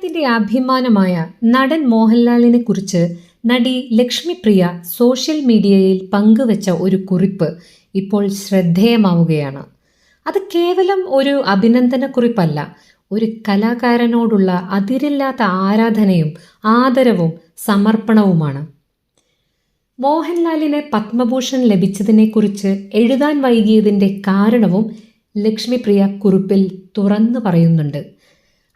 കേരളത്തിന്റെ അഭിമാനമായ നടൻ മോഹൻലാലിനെ കുറിച്ച് നടി ലക്ഷ്മിപ്രിയ സോഷ്യൽ മീഡിയയിൽ പങ്കുവച്ച ഒരു കുറിപ്പ് ഇപ്പോൾ ശ്രദ്ധേയമാവുകയാണ്. അത് കേവലം ഒരു അഭിനന്ദന കുറിപ്പല്ല ഒരു കലാകാരനോടുള്ള അതിരില്ലാത്ത ആരാധനയും ആദരവും സമർപ്പണവുമാണ്. മോഹൻലാലിന് പത്മഭൂഷൺ ലഭിച്ചതിനെക്കുറിച്ച് എഴുതാൻ വൈകിയതിന്റെ കാരണവും ലക്ഷ്മിപ്രിയ കുറിപ്പിൽ തുറന്നു പറയുന്നുണ്ട്.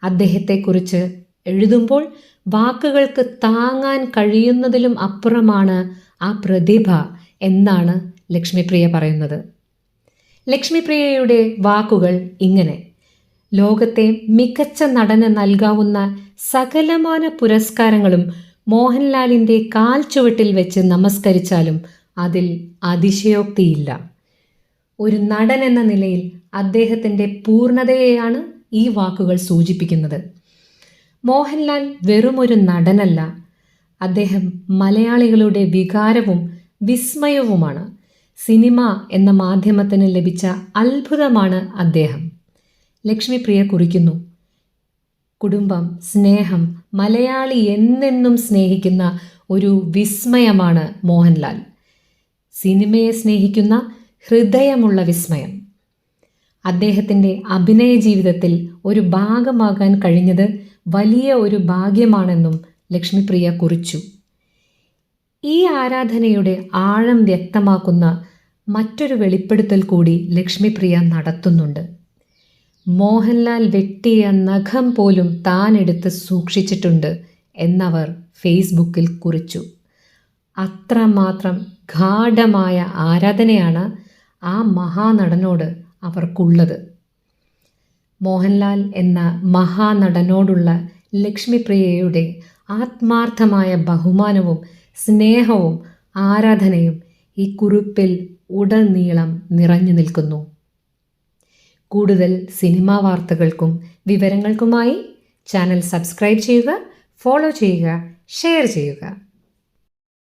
അദ്ദേഹത്തെക്കുറിച്ച് എഴുതുമ്പോൾ വാക്കുകൾക്ക് താങ്ങാൻ കഴിയുന്നതിലും അപ്പുറമാണ് ആ പ്രതിഭ എന്നാണ് ലക്ഷ്മിപ്രിയ പറയുന്നത്. ലക്ഷ്മിപ്രിയയുടെ വാക്കുകൾ ഇങ്ങനെ. ലോകത്തെ മികച്ച നടന് നൽകാവുന്ന സകലമാന പുരസ്കാരങ്ങളും മോഹൻലാലിന്റെ കാൽ ചുവട്ടിൽ വെച്ച് നമസ്കരിച്ചാലും അതിൽ അതിശയോക്തിയില്ല. ഒരു നടൻ എന്ന നിലയിൽ അദ്ദേഹത്തിന്റെ പൂർണതയെയാണ് ഈ വാക്കുകൾ സൂചിപ്പിക്കുന്നത്. മോഹൻലാൽ വെറുമൊരു നടനല്ല. അദ്ദേഹം മലയാളികളുടെ വികാരവും വിസ്മയവുമാണ്. സിനിമ എന്ന മാധ്യമത്തിന് ലഭിച്ച അത്ഭുതമാണ് അദ്ദേഹം. ലക്ഷ്മിപ്രിയ കുറിക്കുന്നു. കുടുംബം സ്നേഹം മലയാളി എന്നെന്നും സ്നേഹിക്കുന്ന ഒരു വിസ്മയമാണ് മോഹൻലാൽ. സിനിമയെ സ്നേഹിക്കുന്ന ഹൃദയമുള്ള വിസ്മയം. അദ്ദേഹത്തിന്റെ അഭിനയ ജീവിതത്തിൽ ഒരു ഭാഗമാകാൻ കഴിഞ്ഞത് വലിയ ഒരു ഭാഗ്യമാണെന്നും ലക്ഷ്മിപ്രിയ കുറിച്ചു. ഈ ആരാധനയുടെ ആഴം വ്യക്തമാക്കുന്ന മറ്റൊരു വെളിപ്പെടുത്തൽ കൂടി ലക്ഷ്മിപ്രിയ നടത്തുന്നുണ്ട്. മോഹൻലാൽ വെട്ടിയ നഖം പോലും താൻ എടുത്ത് സൂക്ഷിച്ചിട്ടുണ്ട് എന്നവർ ഫേസ്ബുക്കിൽ കുറിച്ചു. അത്രമാത്രം ഗാഠമായ ആരാധനയാണ് ആ മഹാനടനോട് അവർക്കുള്ളത്. മോഹൻലാൽ എന്ന മഹാനടനോടുള്ള ലക്ഷ്മിപ്രിയയുടെ ആത്മാർത്ഥമായ ബഹുമാനവും സ്നേഹവും ആരാധനയും ഈ കുറിപ്പിൽ ഉടനീളം നിറഞ്ഞു നിൽക്കുന്നു. കൂടുതൽ സിനിമാ വാർത്തകൾക്കും വിവരങ്ങൾക്കുമായി ചാനൽ സബ്സ്ക്രൈബ് ചെയ്യുക ഫോളോ ചെയ്യുക ഷെയർ ചെയ്യുക.